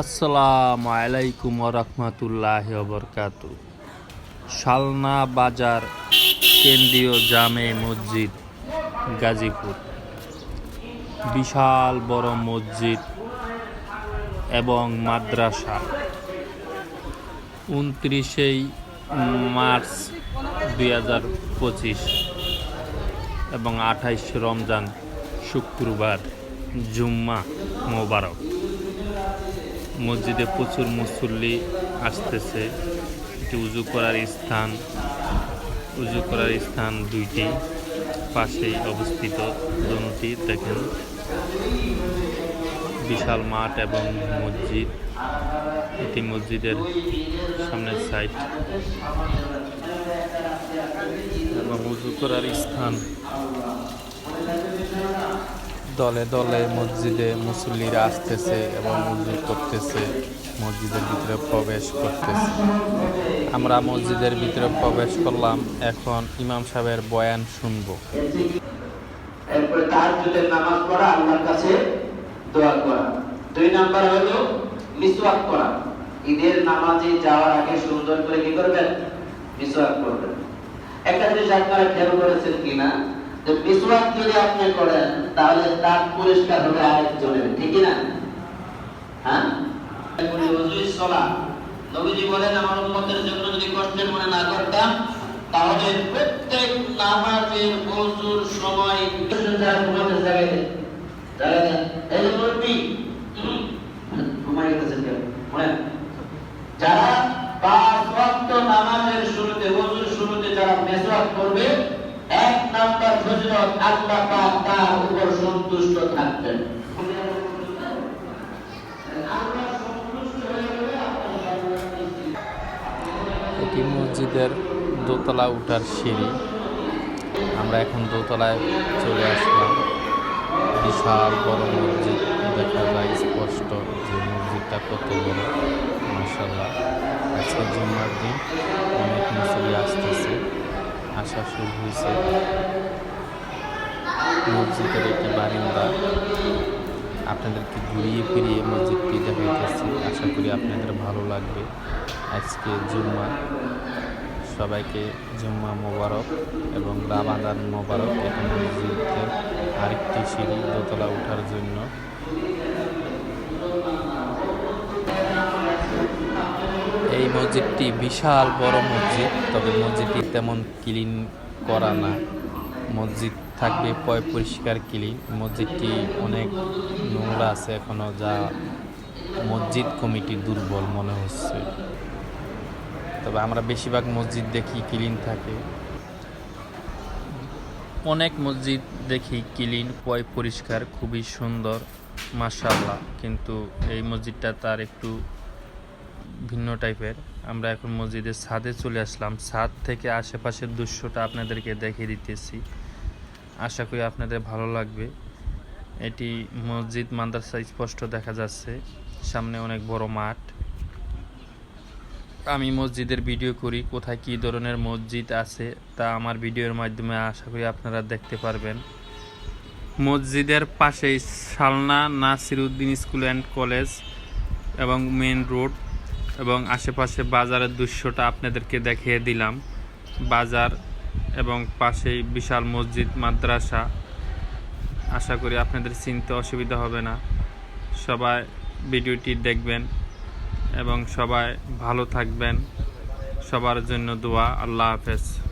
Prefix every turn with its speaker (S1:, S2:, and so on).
S1: আসসালামু আলাইকুম রহমতুল্লাহ বরকাত শালনা বাজার, কেন্দ্রীয় জামে মসজিদ, গাজীপুর। বিশাল বড় মসজিদ এবং মাদ্রাসা। উনত্রিশেই মার্চ দুই হাজার পঁচিশ এবং আঠাইশ রমজান শুক্রবার, জুম্মা মোবারক। মসজিদে প্রচুর মুসল্লি আসতেছে। এটি উজু করার স্থান, উজু করার স্থান দুইটি, পাশেই অবস্থিত দোনোটি দেখেন। বিশাল মাঠ এবং মসজিদ, এটি মসজিদের সামনের সাইড। এবং উজু করার স্থান দলে দলে মসজিদে মুসল্লিরা আসতেছে এবং উজু করতেছে। মসজিদের ভিতরে প্রবেশ করতেছে। আমরা মসজিদের ভিতরে প্রবেশ করলাম। এখন ইমাম সাহেবের বয়ান শুনব।
S2: দুই নাম্বার হলো মিসওয়াক করা। ঈদের নামাজে যাওয়ার আগে সুন্দর করে কি করবেন? মিসওয়াক করবেন। একটা জিনিস আপনারা খেয়াল করেছেন কিনা? যে মিসওয়াক যদি আপনি করেন তাহলে দাঁত পরিষ্কার হবে আরেকজনের ঠিক না হ্যাঁ? নবীজি বলেন আমার উম্মতের জন্য যদি কষ্টের মনে না করতাম তাহলে প্রত্যেক নামাজের সময় ঘুমাতে যাবে যারা এই যে মুরব্বি হুম, ঘুমাই গেছেন কেউ যারা পাঁচ ওয়াক্ত নামাজের শুরুতে ওযুর শুরুতে যারা মেসওয়াক করবে আল্লাহ তার উপর সন্তুষ্ট
S1: এটি মসজিদের দোতলা উঠার সিঁড়ি। আমরা এখন দোতলায় চলে আসলাম। বিশাল বড় মসজিদ দেখা যায়, স্পষ্ট যে মসজিদটা কত বড় মাসাল্লাহ আজকে জুম্মার দিন, অনেক মুসলি আসতেছে। আসা শুরু হয়েছে। মসজিদের একটি বারিন্দা। আপনাদেরকে ঘুরিয়ে ফিরিয়ে মসজিদটি দেখাইতেছি আশা করি আপনাদের ভালো লাগবে। আজকে জুম্মা। সবাইকে জুম্মা মোবারক এবং রামাদান মোবারক এখন মসজিদের আরেকটি সিঁড়ি দোতলা ওঠার জন্য। এই মসজিদটি বিশাল বড় মসজিদ, তবে মসজিদটি তেমন ক্লিন করা না। মসজিদ থাকবে, পয় পরিষ্কার ক্লিন মসজিদটি অনেক নোংরা আছে এখনও, যা মসজিদ কমিটি দুর্বল মনে হচ্ছে। তবে আমরা বেশিরভাগ মসজিদ দেখি ক্লিন থাকে। অনেক মসজিদ দেখি ক্লিন পয় পরিষ্কার, খুবই সুন্দর, মাশাআল্লাহ। কিন্তু এই মসজিদটা তার একটু ভিন্ন টাইপের। আমরা এখন মসজিদের ছাদে চলে আসলাম। ছাদ থেকে আশেপাশের দৃশ্যটা আপনাদেরকে দেখিয়ে দিতেছি। আশা করি আপনাদের ভালো লাগবে। এটি মসজিদ, মাদ্রাসা স্পষ্ট দেখা যাচ্ছে। সামনে অনেক বড় মাঠ। আমি মসজিদের ভিডিও করি, কোথায় কী ধরনের মসজিদ আছে তা আমার ভিডিওর মাধ্যমে আশা করি আপনারা দেখতে পারবেন। মসজিদের পাশেই Salna Nasiruddin school and college এবং মেন রোড এবং আশেপাশে বাজারের দৃশ্যটা আপনাদেরকে দেখিয়ে দিলাম। বাজার এবং পাশেই বিশাল মসজিদ, মাদ্রাসা। আশা করি আপনাদের চিনতে অসুবিধা হবে না। সবাই ভিডিওটি দেখবেন এবং সবাই ভালো থাকবেন। সবার জন্য দোয়া, আল্লাহ হাফেজ।